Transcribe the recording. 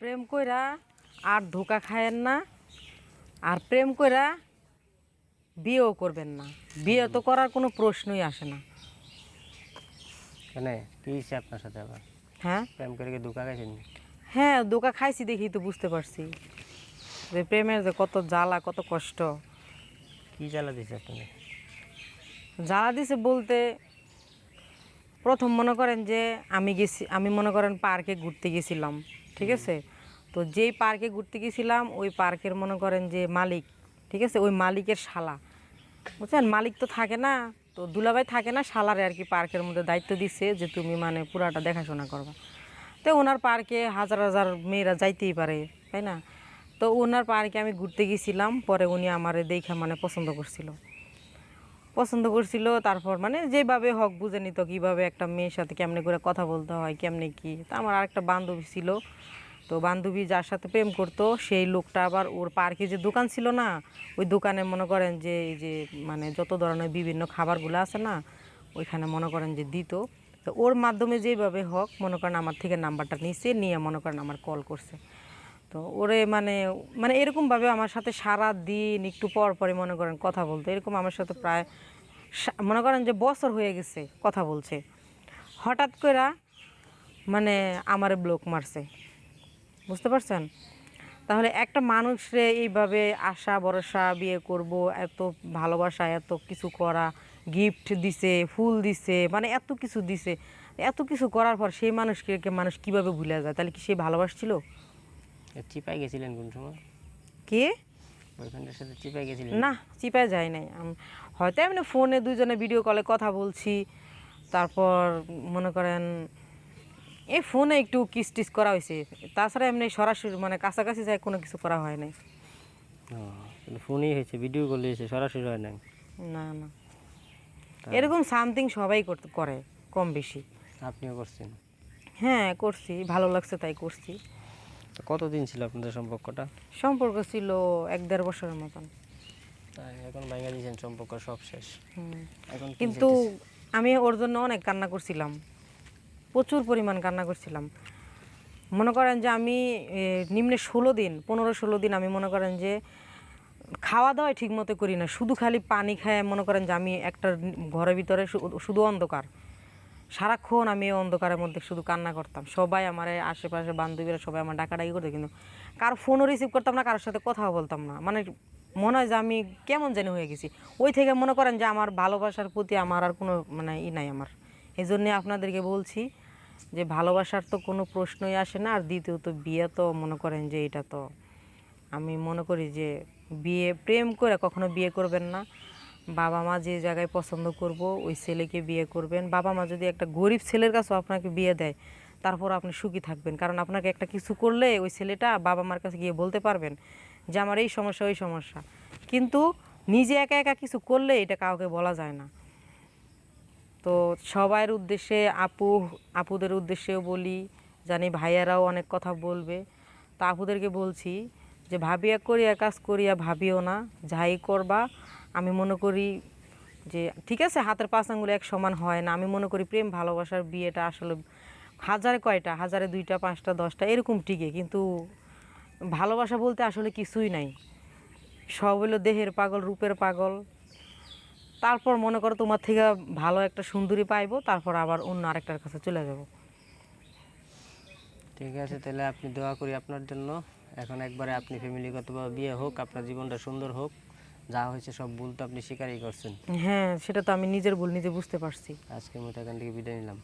প্রেম কইরা আর ধোকা খায়েন না আর প্রেম কইরা বিয়েও করবেন না। বিয়ে তো করার কোনো প্রশ্নই আসে না। কেন? কি হয়েছে আপনার সাথে আবার? হ্যাঁ? প্রেম করে কি দুকা গেছেন হ্যাঁ ধোকা খাইছি দেখি তো বুঝতে পারছি। যে প্রেমের যে কত জ্বালা কত কষ্ট। কি জ্বালা দিছে আপনাকে? জ্বালা দিছে বলতে প্রথম মনে করেন যে আমি গেছি আমি মনে করেন পার্কে ঘুরতে গেছিলাম। ঠিক আছে? তো যেই পার্কে ঘুরতে গেছিলাম ওই পার্কের মনে করেন যে মালিক ঠিক আছে? ওই মালিকের শালা। বুঝছেন? মালিক তো থাকে না তো দুলাভাই থাকে না শালারে আর কি পার্কের মধ্যে দায়িত্ব দিচ্ছে যে তুমি মানে পুরাটা দেখাশোনা করবা। তো ওনার পার্কে হাজার হাজার মেয়েরা যাইতেই পারে তাই না? তো ওনার পার্কে আমি ঘুরতে গেছিলাম পরে উনি আমারে দেখে মানে পছন্দ করছিল। পছন্দ করছিল, তারপর মানে যেভাবে হক বুঝে নিত কীভাবে একটা মেয়ের সাথে কেমনে করে কথা বলতে হয়, কেমনে কি। তা আমার আরেকটা বান্ধবী ছিল, তো বান্ধবী যার সাথে প্রেম করতো, সেই লোকটা আবার ওর পার্কে যে দোকান ছিল না, ওই দোকানে মনে করেন যে এই যে মানে যত ধরনের বিভিন্ন খাবারগুলো আছে না, ওইখানে মনে করেন যে দিত। তো ওর মাধ্যমে যেভাবে হোক, মনে করেন আমার থেকে নাম্বারটা নিছে, নিয়ে মনে করেন আমার কল করছে। তো ওরে মানে মানে এরকমভাবে আমার সাথে সারা দিন একটু পর পরে মনে করেন কথা বলতো। এরকম আমার সাথে প্রায় মনে করেন যে বছর হয়ে গেছে কথা বলছে। হঠাৎ করে মানে আমারে ব্লক মারছে। বুঝতে পারছেন? তাহলে একটা মানুষরে এইভাবে আশা, ভরসা, বিয়ে করব, এত ভালোবাসা, এত কিছু করা গিফট দিছে, ফুল দিছে মানে এত কিছু দিছে, এত কিছু করার পর সেই মানুষকে মানুষ কীভাবে ভুলে যায়? তাহলে কি সে ভালোবাসছিল? এ চিপাই গেছিলেন কোন সময়? কে? বয়ফ্রেন্ডের সাথে চিপাই গেছিলেন? না চিপায় যায় নাই। হয়তো এমনি ফোনে দুজনে ভিডিও কলে কথা বলছি তারপর মনে করেন এই ফোনে একটু কিস টিস করা হয়েছে। তাছাড়া এমনি সরাসরি মানে কাছাকাছি যায় কোনো কিছু করা হয় নাই। কিন্তু হয়েছে ভিডিও কল হয়েছে সরাসরি হয় নাই? না না। এরকম সামথিং সবাই করতে করে কম বেশি। আপনিও করছেন? হ্যাঁ করছি ভালো লাগছে তাই করছি। তো কতদিন ছিল আপনাদের সম্পর্কটা? সম্পর্ক ছিল এক দেড় বছরের মতন। এখন ভাঙা দিয়েছেন সম্পর্ক সব শেষ। এখন কিন্তু আমি ওর জন্য অনেক কান্না করছিলাম। প্রচুর পরিমাণ কান্না করছিলাম। মনে করেন যে আমি নিম্নে ষোলো দিন পনেরো ষোলো দিন আমি মনে করেন যে খাওয়া দাওয়া ঠিক মতো করি না। শুধু খালি পানি খায় মনে করেন যে আমি একটা ঘরের ভিতরে শুধু অন্ধকার। সারাক্ষণ আমি অন্ধকারের মধ্যে শুধু কান্না করতাম। সবাই আমার আশেপাশে বান্ধবীরা সবাই আমার ডাকাডাকি করতো, কিন্তু কারও ফোনও রিসিভ করতাম না, কারোর সাথে কথাও বলতাম না। মানে মনে হয় যে আমি কেমন জানি হয়ে গেছি। ওই থেকে মনে করেন যে আমার ভালোবাসার প্রতি আমার আর কোনো মানে ই নাই আমার। এই জন্যে আপনাদেরকে বলছি যে ভালোবাসার তো কোনো প্রশ্নই আসে না, আর দ্বিতীয়ত বিয়ে তো মনে করেন যে এটা তো আমি মনে করি যে বিয়ে প্রেম করে কখনো বিয়ে করবেন না। বাবা মা যে জায়গায় পছন্দ করব, ওই ছেলেকে বিয়ে করবেন। বাবা মা যদি একটা গরিব ছেলের কাছেও আপনাকে বিয়ে দেয়, তারপর আপনি সুখী থাকবেন। কারণ আপনাকে একটা কিছু করলে ওই ছেলেটা বাবা মার কাছে গিয়ে বলতে পারবেন যে, আমার এই সমস্যা, ওই সমস্যা। কিন্তু নিজে একা একা কিছু করলে এটা কাউকে বলা যায় না। তো সবার উদ্দেশ্যে আপু, আপুদের উদ্দেশ্যেও বলি, জানি ভাইয়ারাও অনেক কথা বলবে। তা আপুদেরকে বলছি যে, ভাবিয়া করিয়া কাজ করিয়া ভাবিও না, যাই করবা আমি মনে করি যে, ঠিক আছে, হাতের পাঁচ আঙ্গুলে এক সমান হয় না, আমি মনে করি প্রেম, ভালোবাসার বিয়েটা আসলে হাজারে কয়টা, হাজারে দুইটা, পাঁচটা, দশটা, এরকম টিকে কিন্তু ভালোবাসা বলতে আসলে কিছুই নাই। সব হলো দেহের পাগল, রূপের পাগল। তারপর মনে করো তোমার থেকে ভালো একটা সুন্দরী পাইবো, তারপর আবার অন্য আরেকটার কাছে চলে যাব। ঠিক আছে, তাহলে আপনি দোয়া করি আপনার জন্য। এখন একবারে আপনি ফ্যামিলিগতভাবে বিয়ে হোক, আপনার জীবনটা সুন্দর হোক। যা হয়েছে সব ভুল তো আপনি স্বীকারই করছেন। হ্যাঁ সেটা তো আমি নিজের ভুল নিজে বুঝতে পারছি। আজকের মতো এখান থেকে বিদায় নিলাম।